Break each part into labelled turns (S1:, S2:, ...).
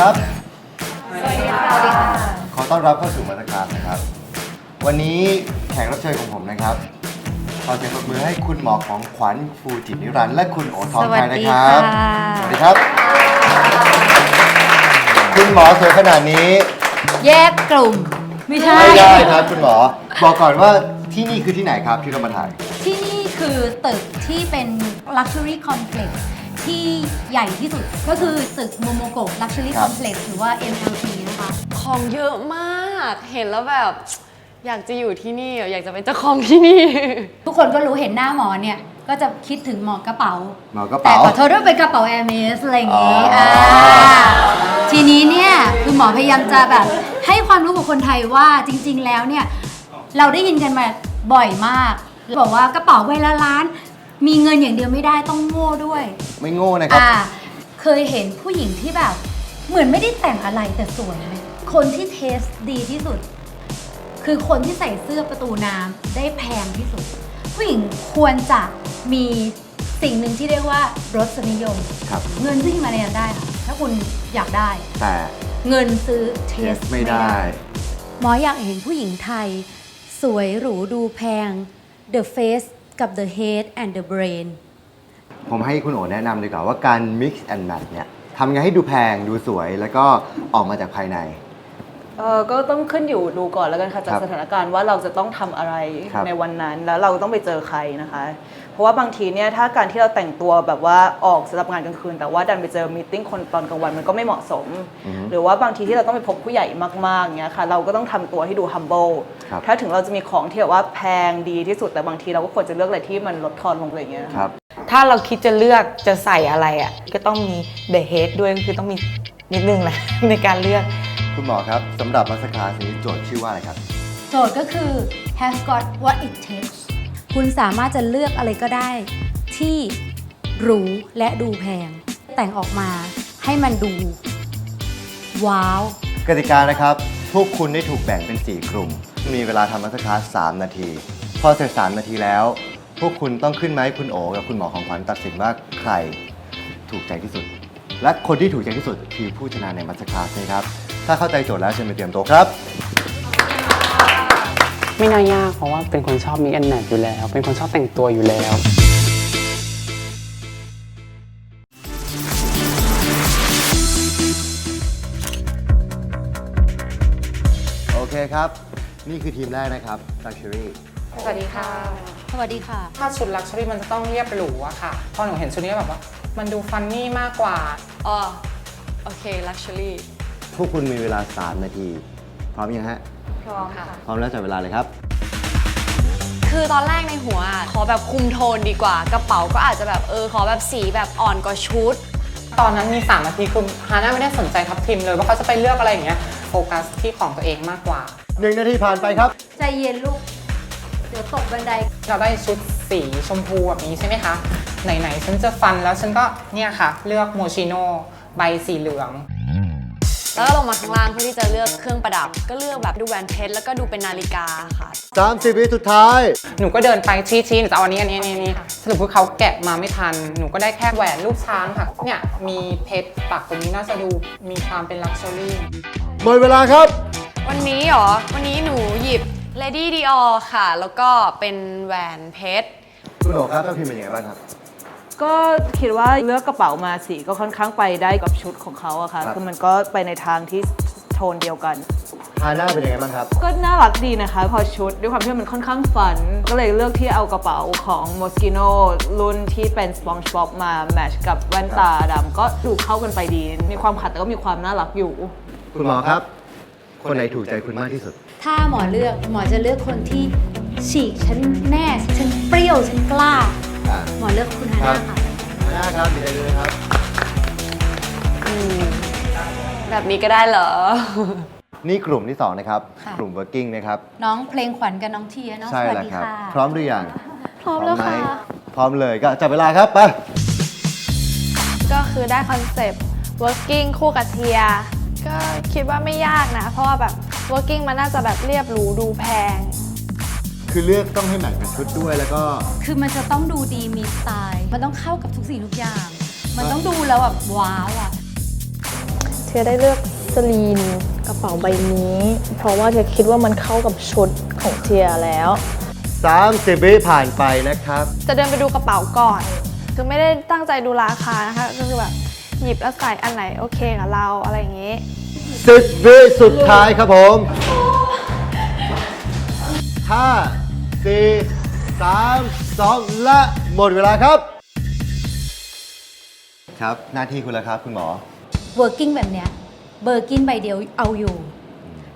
S1: ครับ ขอต้อนรับเข้าสู่มาตรการนะครับ วันนี้แขกรับเชิญของผมนะครับ ขอเสียงปรบมือให้คุณหมอของขวัญฟูจิตนิรันดร์และคุณโอทองชัยนะครับ สวัสดีครับ คุณหมอสวยขนาดนี้
S2: แยกกลุ่ม ไม่ใช่
S1: ไม่ได้ครับคุณหมอ บอกก่อนว่าที่นี่คือที่ไหนครับที่เรามาถ่าย
S2: ที่นี่คือตึกที่เป็น Luxury Complex ที่ใหญ่ที่สุด ก็คือตึกโมโมโกะ Luxury
S1: ครับ
S2: Complex หรือว่า MLT นะคะ
S3: ของเยอะมากเห็นแล้วแบบ อยากจะอยู่ที่นี่อะอยากจะเป็นเจ้าของที่นี่
S2: ทุกคนก็รู้เห็นหน้าหมอเนี่ย ก็จะคิดถึงหมอกระเป๋า
S1: หมอกระ
S2: แต่
S1: เป๋า
S2: ขอโทษด้วยเป็นกระเป๋า Hermes อะไรอย่างนี้
S1: อ๋ออ่า
S2: ทีนี้เนี่ยคือหมอพยายามจะแบบให้ความรู้กับคนไทยว่าจริง ๆ แล้วเนี่ย เราได้ยินกันมาบ่อยมาก บอกว่ากระเป๋าใบละล้าน มีเงินอย่างเดียวไม่ได้ต้องโง่ด้วย
S1: ไม่โง่นะครับ
S2: อ่า เคยเห็นผู้หญิงที่แบบ เหมือนไม่ได้แต่งอะไรแต่สวยไหมคนที่เทสดีที่สุด คือคนที่ใส่เสื้อประตูน้ำได้แพงที่สุด ผู้หญิงควรจะมีสิ่งหนึ่งที่เรียกว่ารสนิยม
S1: ครับ
S2: เงินซื้อมาเรียนได้ค่ะถ้าคุณอยากได้
S1: แต่
S2: เงินซื้อเท
S1: เท
S2: ส
S1: สไม่ได้
S2: หมออยากเห็นผู้หญิงไทย สวยหรูดูแพง the face กับ the head and the brain
S1: ผมให้คุณโอแนะนำดีกว่าว่าการ mix and match เนี่ยทำไงให้ดูแพงดูสวยแล้วก็ออกมาจากภายใน
S4: เออก็ต้องขึ้นอยู่ดูก่อนแล้วกันค่ะจาก
S1: ครับ
S4: สถานการณ์ว่าเราจะต้องทำอะไร
S1: ครับ
S4: ในวันนั้น แล้วเราต้องไปเจอใครนะคะ เพราะว่าบางทีเนี่ยถ้าการที่เราแต่งตัวแบบว่าออกสำหรับงานกลางคืน แต่ว่าดันไปเจอมีตติ้งคนตอนกลางวันมันก็ไม่เหมาะสม
S1: อือฮึ
S4: หรือว่าบางทีที่เราต้องไปพบผู้ใหญ่มากๆเงี้ยค่ะ เราก็ต้องทำตัวให้ดู humble
S1: ครับ
S4: ถ้าถึงเราจะมีของที่แบบว่าแพงดีที่สุดแต่บางทีเราก็ควรจะเลือกอะไรที่มันลดทอนลงอะไรอย่างเงี้ย
S1: ครับ
S5: ถ้าเราคิดจะเลือกจะใส่อะไรอะ ก็ต้องมี the head ด้วยก็คือต้องมีนิดนึงแหละ ในการเลือก
S1: คุณหมอครับสำหรับมาสคาสนี้โจทย์ชื่อว่าอะไรครับ
S2: โจทย์ก็คือ have got what it takes คุณสามารถจะเลือกอะไรก็ได้ ที่หรูและดูแพง แต่งออกมาให้มันดู ว้าว
S1: กติกานะครับ พวกคุณได้ถูกแบ่งเป็น 4 กลุ่ม มีเวลาทำมาสคาส3นาที พอเสร็จ 3 นาทีแล้ว พวกคุณต้องขึ้นมาให้คุณโอกับคุณหมอของขวัญตัดสินว่าใครถูกใจที่สุด และคนที่ถูกใจที่สุดคือผู้ชนะในมาสคาสนะครับ ถ้าเข้าใจโจทย์แล้วเชิญไปเตรียมตัวครับ
S6: ไม่น่ายากเพราะว่าเป็นคนชอบมิกแอนแมทอยู่แล้ว เป็นคนชอบแต่งตัวอยู่แล้ว
S1: โอเคครับ นี่คือทีมแรกนะครับ Luxury
S7: สวัสดีค่ะ
S2: สวัสดีค่ะ
S7: ถ้าชุดลักชัวรี่มันจะต้องเรียบหรูอะค่ะ พอหนูเห็นชุดนี้แบบว่า มันดูฟันนี่มากกว่า
S3: อ๋อ โอเค luxury
S1: พวกคุณมีเวลา 3 นาที พร้อมยังฮะ
S3: พร้อมค่ะ
S1: พร้อมแล้วจับเวลาเลยครับ
S3: คือตอนแรกในหัวอะขอแบบคุมโทนดีกว่า กระเป๋าก็อาจจะแบบเออขอแบบสีแบบอ่อนกว่าชุด
S7: ตอนนั้นมี3นาทีคือฮาน่าไม่ได้สนใจทัพทีมเลยว่าเขาจะไปเลือกอะไรอย่างเงี้ยโฟกัสที่ของตัวเองมากกว่า
S1: 1 นาทีผ่านไปครับ
S2: ใจเย็นลูก เดี๋ยวตกบันได
S7: เราได้ชุดสีชมพูแบบนี้ใช่ไหมคะ ไหน ๆ ฉันจะฟันแล้วฉันก็เนี่ยค่ะ เลือกโมชิโน่ใบสีเหลือง
S3: แล้วก็ลงมาข้างล่างเพื่อที่จะเลือกเครื่องประดับ ก็เลือกแบบดูแหวนเพชรแล้วก็ดูเป็นนาฬิกาค่ะ
S1: 30วิสุดท้าย
S7: หนูก็เดินไปชี้ชี้หนูจะเอาอันนี้อันนี้อันนี้อันนี้สรุปว่าเขาแกะมาไม่ทัน หนูก็ได้แค่แหวนรูปช้างค่ะ เนี่ยมีเพชรปักตรงนี้น่าจะดูมีความเป็นลักชัวรี่
S1: หมดเวลาครับ
S3: วันนี้เหรอ วันนี้หนูหยิบ Lady Dior ค่ะ แล้วก็เป็นแหวนเพชร
S1: คุณโอครับต้องพิมพ์เป็นยังไงบ้างครับ
S4: ก็คิดว่าเลือกกระเป๋ามาสีก็ค่อนข้างไปได้กับชุดของเขาอะค่ะ
S1: ครับ
S4: คือมันก็ไปในทางที่โทนเดียวกัน
S1: ฮาน่าเป็นยังไงบ้างครับ
S4: ก็น่ารักดีนะคะ พอชุดด้วยความที่มันค่อนข้างฟัน ก็เลยเลือกที่เอากระเป๋าของ Moschino รุ่นที่เป็น SpongeBob มาแมทช์กับแว่นตาดำก็ดูเข้ากันไปดี มีความขัดแต่ก็มีความน่ารักอยู่
S1: คุณหมอครับ คนไหนถูกใจคุณมากที่สุด
S2: ถ้าหมอเลือกหมอจะเลือกคนที่ฉีกฉันแน่ ฉันเปรี้ยวฉันกล้า
S1: อ่า
S2: หมอเลือกคุณฮา
S1: ครั
S2: น่า
S1: บ
S2: ค่ะ
S1: ฮาน่าครับดีใจด้วยครับ
S3: แบบนี้ก็ได้เหรอ
S1: นี่กลุ่มที่2นะครับ
S2: ค่ะ
S1: กลุ่ม working นะครับ
S2: น้องเพลงขวัญกับน้องเทียน้อง
S1: ใช่
S2: สวัส
S1: แล้ว
S2: ดี
S1: ครับ
S2: ค่ะ
S1: พร้อมหรือยัง
S8: พร้อมแล้ว
S1: ไห
S8: ค่ะ
S1: พร้อมเลยก็จับเวลาครับไป
S8: ก็คือได้คอนเซปต์ working คู่กับเทีย ก็คิดว่าไม่ยากนะ เพราะว่าแบบ working มันน่าจะแบบเรียบหรูดูแพง
S1: คือเลือกต้องให้แมทกับชุดด้วยแล้วก็
S2: คือมันจะต้องดูดีมีสไตล์ มันต้องเข้ากับทุกสิ่งทุกอย่าง มันต้องดูแล้วแบบว้าวอะ
S8: ถืทียได้เลือกสลีนกระเป๋าใบนี้ เพราะว่าเทียคิดว่ามันเข้ากับชุดของเทียแล้ว
S1: 30วิผ่านไปนะครับ
S8: จะเดินไปดูกระเป๋าก่อน คือไม่ได้ตั้งใจดูราคานะคะ ก็คือแบบหยิบแล้วใส่อันไหนโอเคกับเราอะไรอย่างงี้
S1: 10วิสุดท้ายครับผม 5 4 3 2 และหมดเวลาครับ ครับ หน้าที่คุณแล้วครับคุณหมอ
S2: working แบบเนี้ยเบอร์กินใบเดียวเอาอยู่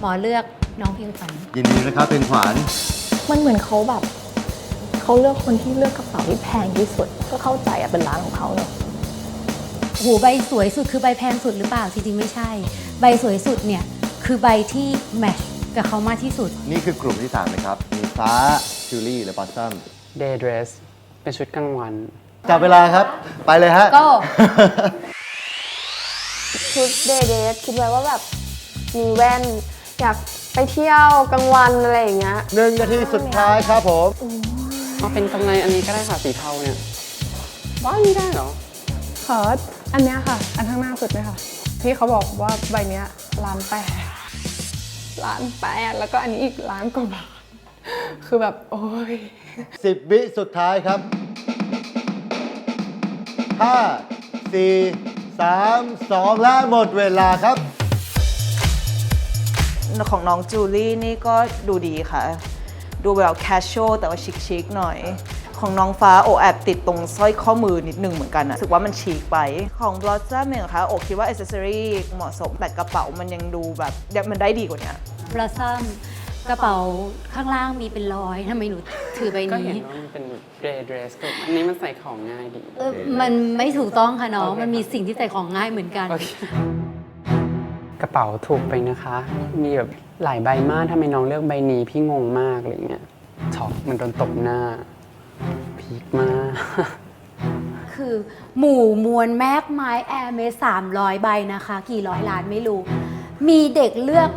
S2: หมอเลือกน้องเพียงฝัน
S1: ยินดีนะครับเป็นขวัญ
S8: มันเหมือนเขาแบบเขาเลือกคนที่เลือกกระเป๋าที่แพงที่สุด ก็เข้าใจอะเป็นร้านของเขาเนอะ
S2: โหูใบสวยสุดคือใบแพงสุดหรือเปล่าจริงๆไม่ใช่ ใบสวยสุดเนี่ย คือใบที่แมทช์กับเขามากที่สุด
S1: นี่คือกลุ่มที่3นะครับ มีฟ้า จูลี่และบอสซัม
S6: day dress เป็นชุดกลางวัน
S1: จับเวลาครับ ไปเลยฮะ
S2: Go
S8: ชุดเดย์เดทคิดไว้ว่าแบบมีแว่น อยากไปเที่ยวกลางวันอะไรอย่างเงี้ย
S1: หนึ่งนาทีสุดท้ายครับผม
S6: เอาเป็นกำไรอันนี้ก็ได้ค่ะสีเทาเนี่ยว้าวนี่ได้เหรอ
S9: ขออันเนี้ยค่ะ อันข้างหน้าสุดเลยค่ะ ที่เขาบอกว่าใบเนี้ยล้านแปดล้านแปดแล้วก็อันนี้อีกล้านกว่าบาท คือแบบ โอ้ย
S1: 10วิสุดท้ายครับ5 4 3 2และหมดเวลาครับ
S4: ของน้องจูลี่นี่ก็ดูดีค่ะ ดูแบบแคชช a l แต่ว่าชิคๆหน่อย ของน้องฟ้าโอแอบติดตรงสร้อยข้อมือนิดนึงเหมือนกันอะรู้สึกว่ามันชิคไป ของบลอสซัมเองค่ะโอคิดว่าอ c เซอรี่เหมาะสมแต่กระเป๋ามันยังดูแบบมันได้ดีกว่านี้
S2: Blossom กระเป๋าข้างล่างมีเป็นร้อยทำไมหนูถือใบ
S6: ก็เห็น
S2: นี้
S6: ว่ามันเป็น day dress ก็อันนี้มันใส่ของง่ายดี
S2: เออมันไม่ถูกต้องค่ะน้อง
S6: โอเค
S2: มันมีสิ่งที่ใส่ของง่ายเหมือนกัน
S6: โอเคกระเป๋าถูกไปนะคะ มีแบบหลายใบมากทำไมน้องเลือกใบนี้พี่งงมากอะไรเงี้ยช็อกมันโดนตบหน้าพีคมาก
S2: คือ หมู่มวลแมกไม้แอร์เมสามร้อยใบนะคะ กี่ร้อยล้านไม่รู้ มีเด็กเลือก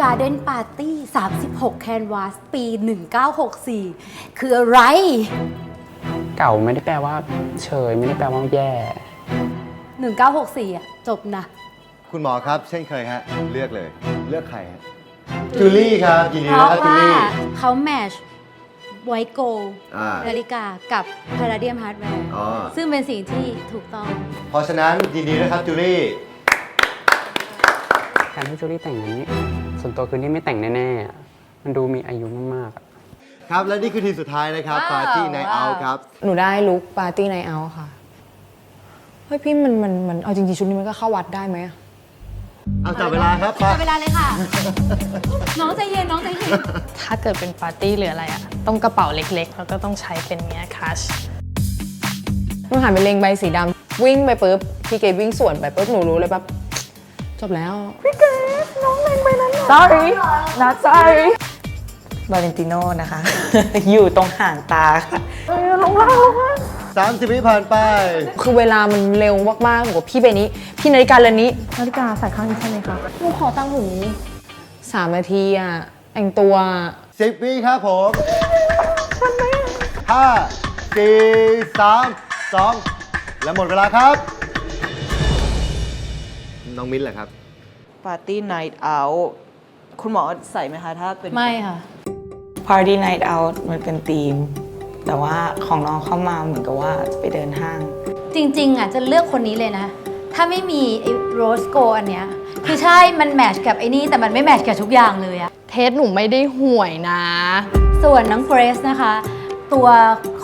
S2: Garden Party 36 Canvas ปี 1964 คืออะไร
S6: เก่าไม่ได้แปลว่า เฉยไม่ได้แปลว่าแย่
S2: 1964อะจบนะ
S1: คุณหมอครับ เช่นเคยฮะ เลือกเลย เลือกใครฮะจูลี่ครับยินดี
S2: เพ
S1: ด้วย
S2: ราะ
S1: ครับจู
S2: ว่า
S1: ลี่
S2: เขาแมชไวโก
S1: อ่า
S2: นาฬิกากับพาราเดียมฮาร์ดแวร์
S1: อ๋อ
S2: ซึ่งเป็นสิ่งที่ถูกต้อง
S1: เพราะฉะนั้นยินดีด้วยครับจูลี่
S6: การที่จูลี่แต่งอย่างนี้ ส่วนตัวคือนี่ไม่แต่งแน่ๆอะมันดูมีอายุมากๆอะ
S1: ครับและนี่คือทีมสุดท้ายนะครับ
S2: ว้าว
S1: ปาร์ตี้ในเอา
S2: ว้าว
S1: ครับ
S5: หนูได้ลุคปาร์ตี้ในเอาค่ะ เฮ้ยพี่มันมันมันเอาจริงๆชุดนี้มันก็เข้าวัดได้ไหมอะ
S1: เอาจับเวลาครับ
S2: จับเวลาเลยค่ะ น้องใจเย็น น้องใจเย็น
S9: ถ้าเกิดเป็นปาร์ตี้หรืออะไรอะต้องกระเป๋าเล็กๆ แล้วก็ต้องใช้เป็นเนี้ยคัช
S5: หนูหันไปเลงใบสีดำวิ่งไปปุ๊บพี่เกดวิ่งสวนไปปุ๊บหนูรู้เลยปั๊บจบแล้ว พี่เกดน้องเลงไปนั้น sorry not sorry วาเลนติโนนะคะ อยู่ตรงห่างตาค่ะ
S1: 30วิผ่านไป
S5: คือเวลามันเร็วมากๆหนูกับพี่ใบนี้ พี่นาฬิกาเรือนนี้
S8: นาฬิกาใส่ข้างนี้ใช่ไหมคะ
S5: หนูขอตั้งหูสามนาทีอะแต่งตัว
S1: 10วิครับผมห้าสี่สามสองและหมดเวลาครับ น้องมิ้นท์แหละครับ
S4: ปาร์ตี้ไนท์เอา คุณหมอใส่ไหมคะถ้าเป็น
S2: ไม่ค่ะ
S5: Party Night Out มันเป็นธีม แต่ว่าของน้องเข้ามาเหมือนกับว่าจะไปเดินห้าง
S2: จริงๆอะจะเลือกคนนี้เลยนะ ถ้าไม่มีไอ้โรสโกอันเนี้ยคือใช่มันแมทช์กับไอ้นี่แต่มันไม่แมทช์กับทุกอย่างเลยอะ
S8: เทสหนูไม่ได้ห่วยนะ
S2: ส่วนน้องเกรซนะคะ ตัว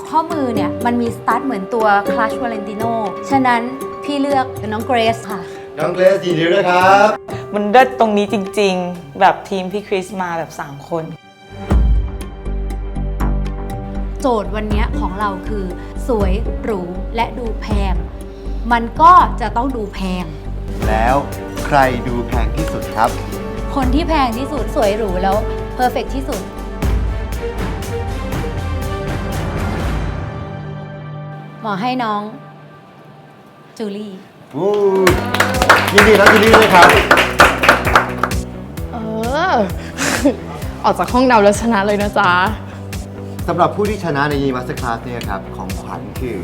S2: ข้อมือเนี่ยมันมีสตาร์ทเหมือนตัว Clutch Valentino ฉะนั้นพี่เลือกน้องเกรซค่ะ
S1: น้องเกรซยินดีด้วยครับ
S5: มันเลิศตรงนี้จริง ๆ แบบทีมพี่คริสมาแบบ 3 คน
S2: โจทย์วันเนี้ยของเราคือ สวยหรูและดูแพง มันก็จะต้องดูแพง
S1: แล้วใครดูแพงที่สุดครับ
S2: คนที่แพงที่สุดสวยหรูแล้วเพอร์เฟกที่สุด หมอให้น้อง จูลี่
S1: วู้ยินดีนะจูลี่ด้วยครับ
S8: เออออกจากห้องเดาแล้วชนะเลยนะจ๊ะ
S1: สำหรับผู้ที่ชนะในยีมัสคลาสเนี่ยครับ ของขวัญคือ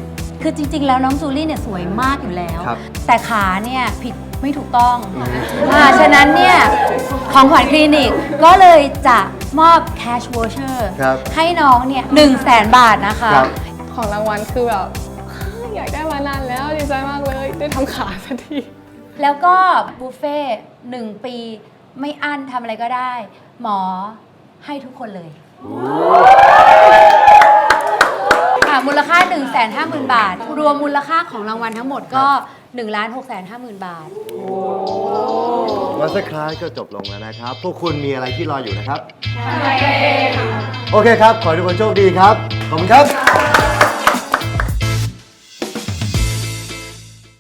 S2: คือจริง ๆ แล้วน้องจูลี่เนี่ยสวยมากอยู่แล้ว
S1: ครับ
S2: แต่ขาเนี่ยผิดไม่ถูกต้องอ่าฉะนั้นเนี่ยของขวัญคลินิกก็เลยจะมอบ cash voucher
S1: ครับ
S2: ให้น้องเนี่ยหนึ่งแสนบาทนะคะ
S1: ครับ
S9: ของรางวัลคือแบบ อยากได้มานานแล้วดีใจมากเลย ได้ทำขาสักที
S2: แล้วก็บุฟเฟ่ต์หนึ่งปี ไม่อั้นทำอะไรก็ได้ หมอให้ทุกคนเลยค่ะมูลค่า 1 5 0 0 0 0 บาท รวมมูลค่าของรางวัลทั้งหมดก็1 6 5 0 0 0 0 บาท
S1: มาสเตอร์คลาสก็จบลงแล้วนะครับ พวกคุณมีอะไรที่รออยู่นะครับ โอเคครับ ขอให้ทุกคนโชคดีครับ ขอบคุณครับ